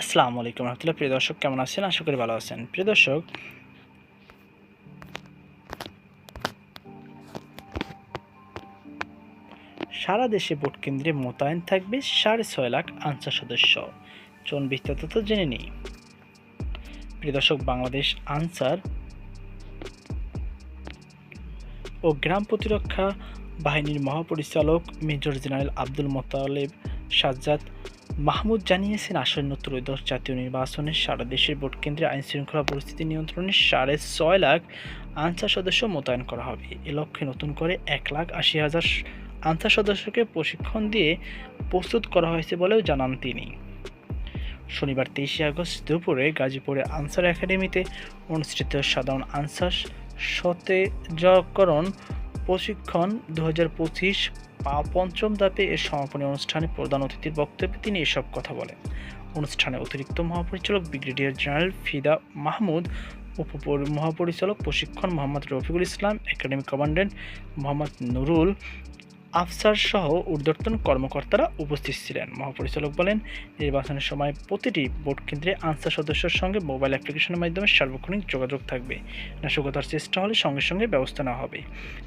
আসসালামু আলাইকুম রহমতুল্লাহ। প্রিয় দর্শক, কেমন আছেন? আশা করি ভালো আছেন। প্রিয় দর্শক, সারা দেশে ভোট কেন্দ্রে মোতায়েন থাকবে সাড়ে ছয় লাখ আনসার সদস্য। চলুন বিস্তারিত তো জেনে নিই। প্রিয় দর্শক, বাংলাদেশ আনসার ও গ্রাম প্রতিরক্ষা বাহিনীর মহাপরিচালক মেজর জেনারেল আব্দুল মোতালেব সাজ্জাদ মাহমুদ জানিয়েছেন, আসন্ন ত্রয়োদশ জাতীয় নির্বাচনে সারা দেশের ভোট কেন্দ্রে আইন শৃঙ্খলা পরিস্থিতি নিয়ন্ত্রণে সাড়ে ছয় লাখ আনসার সদস্য মোতায়েন করা হবে। এ লক্ষ্যে নতুন করে এক লাখ আশি হাজার আনসার সদস্যকে প্রশিক্ষণ দিয়ে প্রস্তুত করা হয়েছে বলেও জানান তিনি। শনিবার তেইশে আগস্ট দুপুরে গাজীপুরে আনসার একাডেমিতে অনুষ্ঠিত সাধারণ আনসার সতেজকরণ প্রশিক্ষণ দু হাজার পঁচিশ পঞ্চম ধাপে এর সমাপনী অনুষ্ঠানে প্রধান অতিথির বক্তব্যে তিনি এসব কথা বলেন। অনুষ্ঠানে অতিরিক্ত মহাপরিচালক ব্রিগেডিয়ার জেনারেল ফিদা মাহমুদ উপ মহাপরিচালক প্রশিক্ষণ মোহাম্মদ রফিকুল ইসলাম, একাডেমিক কমান্ডেন্ট মোহাম্মদ নুরুল আফসার সহ ঊর্ধ্বতন কর্মকর্তারা উপস্থিত ছিলেন। মহাপরিচালক বলেন, নির্বাচনের সময় প্রতিটি ভোট কেন্দ্রে আনসার সদস্যের সঙ্গে মোবাইল অ্যাপ্লিকেশনের মাধ্যমে সার্বক্ষণিক যোগাযোগ থাকবে। নাশকতার চেষ্টা হলে সঙ্গে সঙ্গে ব্যবস্থা নেওয়া হবে।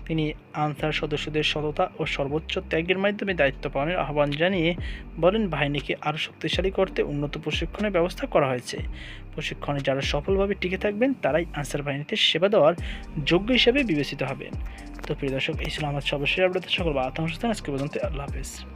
তিনি আনসার সদস্যদের সততা ও সর্বোচ্চ ত্যাগের মাধ্যমে দায়িত্ব পালনের আহ্বান জানিয়ে বলেন, বাহিনীকে আরও শক্তিশালী করতে উন্নত প্রশিক্ষণের ব্যবস্থা করা হয়েছে। প্রশিক্ষণে যারা সফলভাবে টিকে থাকবেন, তারাই আনসার বাহিনীতে সেবা দেওয়ার যোগ্য হিসেবে বিবেচিত হবেন। তো প্রিয় দর্শক, এই ছিল আমার সর্বশেষ আপডেট। সকল বা আতঙ্ক আজকে পর্যন্ত আল্লাহ হাফেজ।